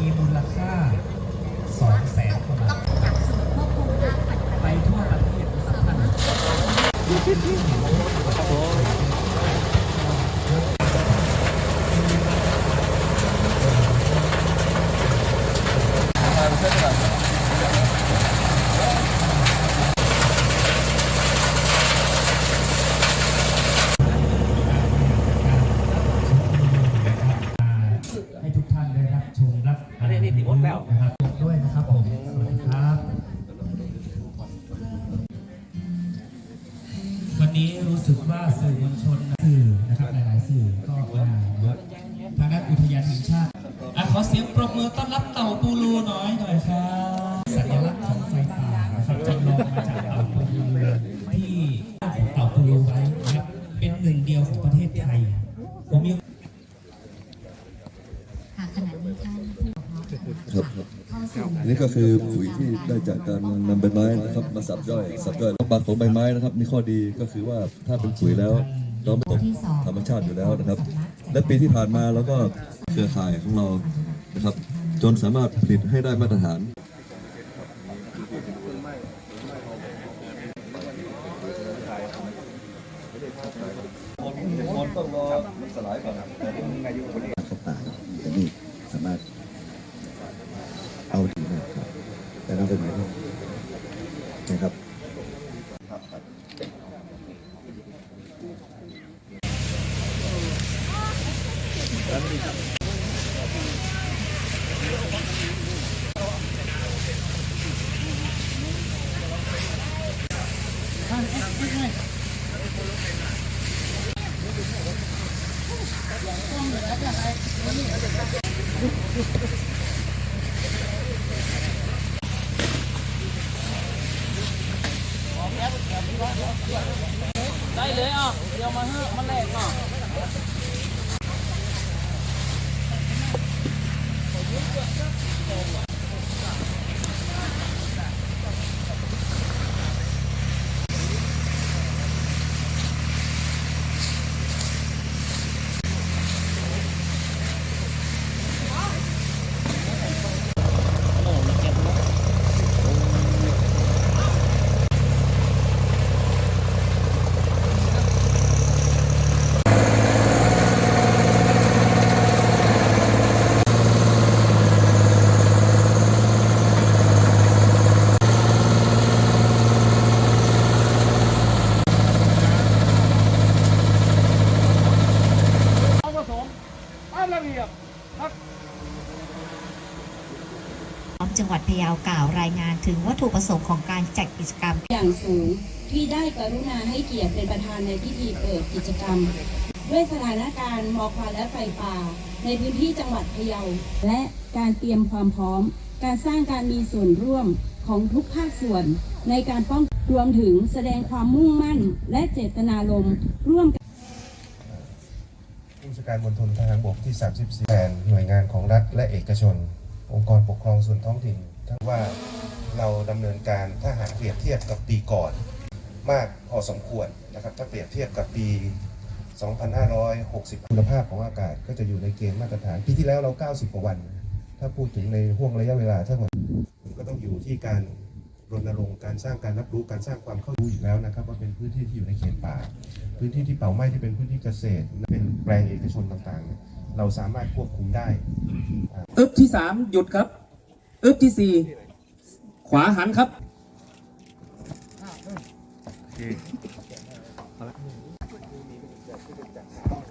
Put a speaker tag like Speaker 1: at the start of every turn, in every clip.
Speaker 1: มีมูลค่า2แสนกว่าบาทไปทั่วประเทศนะครับ ท่านให้ทุกท่านได้รับชมรับ
Speaker 2: อันนี้นี่ติดมดแล้ว
Speaker 1: นะครับจบด้วยนะครับผมสวัสดีครับ วันนี้รู้สึกว่าสื่อมวลชนสื่อนะครับหลาย ๆ สื่อก็มาเยอะทางด้านอุทยานแห่งชาติอะขอเสียงปรบมือต้อนรับเต่าปูรูหน่อยหน่อยครับ สัญลักษณ์ของไฟป่านะครับจำลองมาจากเต่าปูรูที่ของเต่าปูรูไว้นะครับเป็นหนึ่งเดียวของประเทศไทยผมมี
Speaker 3: ค่ะขณะนี้ท่านผู้ปกครอง
Speaker 4: ครับครับ
Speaker 3: เข้าสู่
Speaker 4: อันนี้ก็คือปุ๋ยที่ได้จากการนำใบไม้นะครับมาสับย่อยสับย่อยบางของใบไม้นะครับ มีข้อดีก็คือว่าถ้าเป็นปุ๋ยแล้วเราไม่ตกธรรมชาติอยู่แล้วนะครับ และปีที่ผ่านมาเราก็เครือข่ายของเรานะครับ จนสามารถผลิตให้ได้มาตรฐานต้องรอมันสลายก่อนแต่ต้องอายุคนนี้เขาป่าแต่นี่ สามารถเอาดีมากครับแต่นั่นเป็นไงบ้างนะครั
Speaker 2: ได้เลยอะเดี๋ยวมาเฮ้มาแลกอะ
Speaker 3: จังหวัดพะเยากล่าวรายงานถึงวัตถุประสงค์ของการจัดกิจกรรม
Speaker 5: อย่างสูงที่ได้กรุณาให้เกียรติเป็นประธานในพิธีเปิดกิจกรรม ด้วยสถานการณ์หมอกควันและไฟป่า ในพื้นที่จังหวัดพะเยา และการเตรียมความพร้อม การสร้างการมีส่วนร่วมของทุกภาคส่วน ในการป้องรวมถึงแสดงความมุ่งมั่น และเจตนารมณ์ร่วม
Speaker 6: ผู้จัดการมณฑลทหารบกที่ 34แทนหน่วยงานของรัฐและเอกชน องค์กรปกครองส่วนท้องถิ่นทั้งว่าเราดำเนินการถ้าหากเปรียบเทียบกับปีก่อน มากพอสมควรนะครับ ถ้าเปรียบเทียบกับปี 2560 คุณภาพของอากาศก็จะอยู่ในเกณฑ์มาตรฐาน ปีที่แล้วเรา 90 กว่าวัน ถ้าพูดถึงในห่วงระยะเวลาทั้งหมดก็ต้องอยู่ที่การรณรงค์การสร้างการรับรู้การสร้างความเข้ารู้อยู่แล้วนะครับ ว่าเป็นพื้นที่ที่อยู่ในเขตป่า พื้นที่ที่เป่าไม้ที่เป็นพื้นที่เกษตร เป็นแปลงเอกชนต่างๆ เราสามารถควบคุมได้
Speaker 2: ที่สามหยุดครับ อึบที่สี่ขวาหันครับ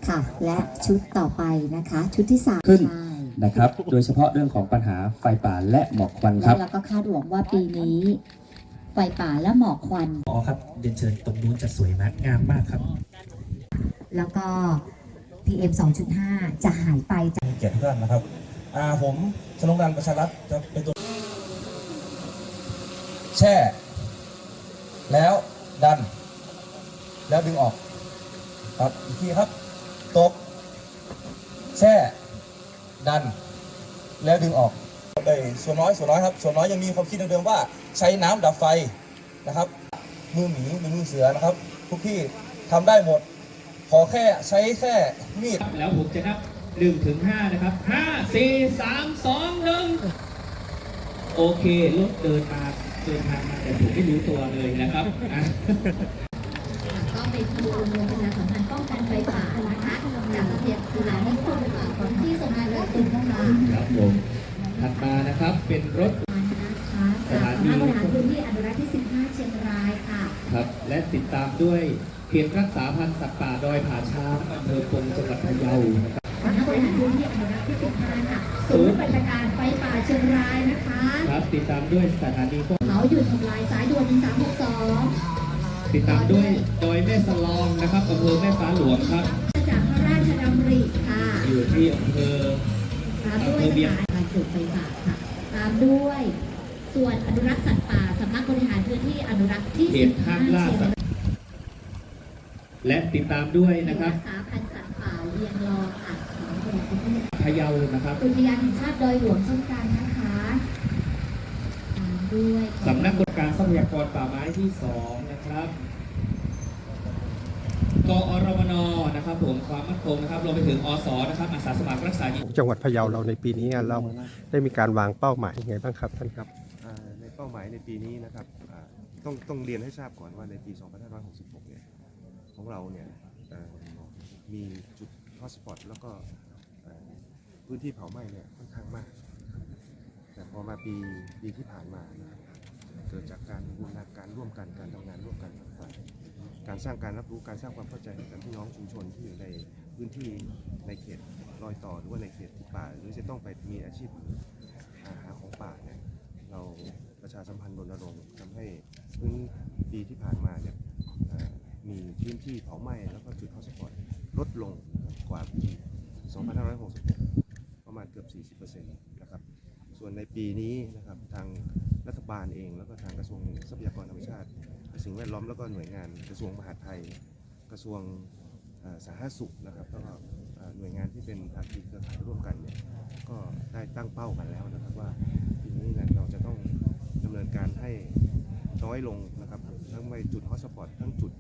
Speaker 3: ค่ะ และชุดต่อไปนะคะ ชุดที่สาม
Speaker 2: ขึ้น
Speaker 3: ใช่
Speaker 2: นะครับ โดยเฉพาะเรื่องของปัญหาไฟป่าและหมอกควันค
Speaker 3: แล้
Speaker 2: รั
Speaker 3: ว
Speaker 2: บ
Speaker 3: เราก็คาดหวังว่าปีนี้ ไฟป่าและหมอกควัน
Speaker 1: อ๋อครับเรียนเชิญตรงนู้นจะสวยมากงามมากครับ
Speaker 3: แล้วก็ PM 2.5 จะหายไปจาก
Speaker 7: เกียรติทุกท่านนะครับ อ่าผมชนงดันประชารัฐจะเป็นตัวแช่ แล้วดัน แล้วดึงออก ครับอีกทีครับตบแช่ ดัน แล้วดึงออกเอ้ยส่วนน้อยส่วนน้อยครับ ส่วนน้อยยังมีความคิดเดิมๆว่าใช้น้ำดับไฟนะครับมือหมีหรือมือเสือนะครับ ทุกที่ทำได้หมด ขอแค่ใช้แค่มีด
Speaker 1: แล้วผมจะนับ หนึ่งถึงห้านะครับห้าสี่สามสองหนึ่งโอเครถเดินมาเดินทางมาแต่ผมไม่รู้ตัวเลยนะครับอะ
Speaker 3: ก็เป็นทีมโรงพยาบาลสัมพันธ์ป้องกันไฟป่านะคะจากเสถียรสถานีควบคุมของที่สำนักงานตุนนะคะ
Speaker 1: ครับผมถัดมานะครับเป็นรถ
Speaker 3: นะคะจากสำนักบริหารพื้นที่อนุรักษ์ที่ 15 เชียงรายค่ะ
Speaker 1: ครับและติดตามด้วยเขตรักษาพันธุ์สัตว์ป่าดอยผาช้างอำเภอปงจังหวัดพะเยานะครับ
Speaker 3: สำนักบริหารพื้นที่อนุรักษ์ที่15ค่ะศูนย์ปฏิบัติการไฟป่าเชียงรายนะคะ
Speaker 1: ครับติดตามด้วยสถานีควบ
Speaker 3: เขาหยุดทำลายสายด่วน1362
Speaker 1: ติดตามด้วยดอยแม่สลองนะครับอำเภอแม่ฟ้าหลวงครับ
Speaker 3: จากพระราชดำริค่ะ
Speaker 1: อยู่ที่อำเภอ
Speaker 3: ตามด้วยสถานการจุดไฟป่าค่ะ ตามด้วยส่วนอนุรักษ์สัตว์ป่าสำนักบริหารพื้นที่อนุรักษ์ที่
Speaker 1: เขตห้ามล่าสัตว์และติดตามด้วยนะครับ
Speaker 3: รักษาพันธุ์สัตว์ป่าเวียงรอค่ะของจังหวัด พิษณุโลก
Speaker 1: พะเยานะครับ
Speaker 3: อุทยานแห่งชาติดอยหลวงเช่นกันนะคะตามด้วย
Speaker 1: สำนักบริการทรัพยากรป่าไม้ที่สองนะครับกอรมนนะครับผมความมั่นคงนะครับรวมไปถึงอสนะครับอาสาสมัครรักษาดิน
Speaker 8: จังหวัดพะเยาเราในปีนี้เราได้มีการวางเป้าหมายยังไงบ้างครับท่านครับ
Speaker 6: อ่าในเป้าหมายในปีนี้นะครับอ่าต้องต้องเรียนให้ทราบก่อนว่าในปี 2566 เนี่ยของเราเนี่ยเอ่อมีจุดฮอตสปอตแล้วก็เอ่อ พื้นที่เผาไหม้เนี่ยค่อนข้างมาก แต่พอมาปีปีที่ผ่านมานะครับเกิดจากการบูรณาการร่วมกันการทำงานร่วมกันของฝ่ายการสร้างการรับรู้การสร้างความเข้าใจให้กับพี่น้องชุมชนที่อยู่ในพื้นที่ในเขตรอยต่อหรือว่าในเขตที่ป่า หรือจะต้องไปมีอาชีพหาของป่าเนี่ยเราประชาสัมพันธ์รณรงค์ทำให้พื้นปีที่ผ่านมาเนี่ยมีพื้นที่เผาไหม้แล้วก็จุดฮอสปอตลดลงกว่าปี 2566 ประมาณเกือบ 40%นะครับ ส่วนในปีนี้นะครับทางรัฐบาลเอง แล้วก็ทางกระทรวงทรัพยากรธรรมชาติสิ่งแวดล้อมแล้วก็หน่วยงานกระทรวงมหาดไทย กระทรวงสาธารณสุขนะครับแล้วก็หน่วยงานที่เป็นภาคีเครือข่ายร่วมกันเนี่ยก็ได้ตั้งเป้ากันแล้วนะครับว่าปีนี้เนี่ยเราจะต้องดำเนินการให้น้อยลงนะครับทั้งไปจุดฮอตสปอตทั้งจุด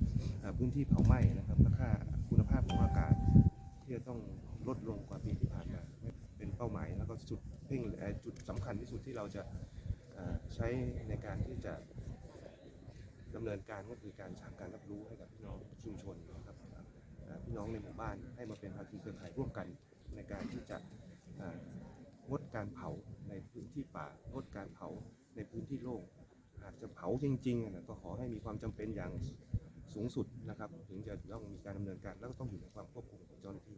Speaker 6: พื้นที่เผาไหม้นะครับและค่าคุณภาพของอากาศที่จะต้องลดลงกว่าปีที่ผ่านมา เป้าหมาย แล้วก็จุดเพ่งเอ่อจุดสำคัญที่สุดที่เราจะใช้ในการที่จะดำเนินการก็คือการสร้างการรับรู้ให้กับพี่น้องชุมชนนะครับพี่น้องในหมู่บ้านให้มาเป็นภาคีเครือข่ายร่วมกันในการที่จะงดการเผาในพื้นที่ป่างดการเผาในพื้นที่โล่งหากจะเผาจริงๆนะก็ขอให้มีความจำเป็นอย่างสูงสุดนะครับ ถึงจะต้องมีการดำเนินการแล้วก็ต้องอยู่ในความควบคุมของเจ้าหน้าที่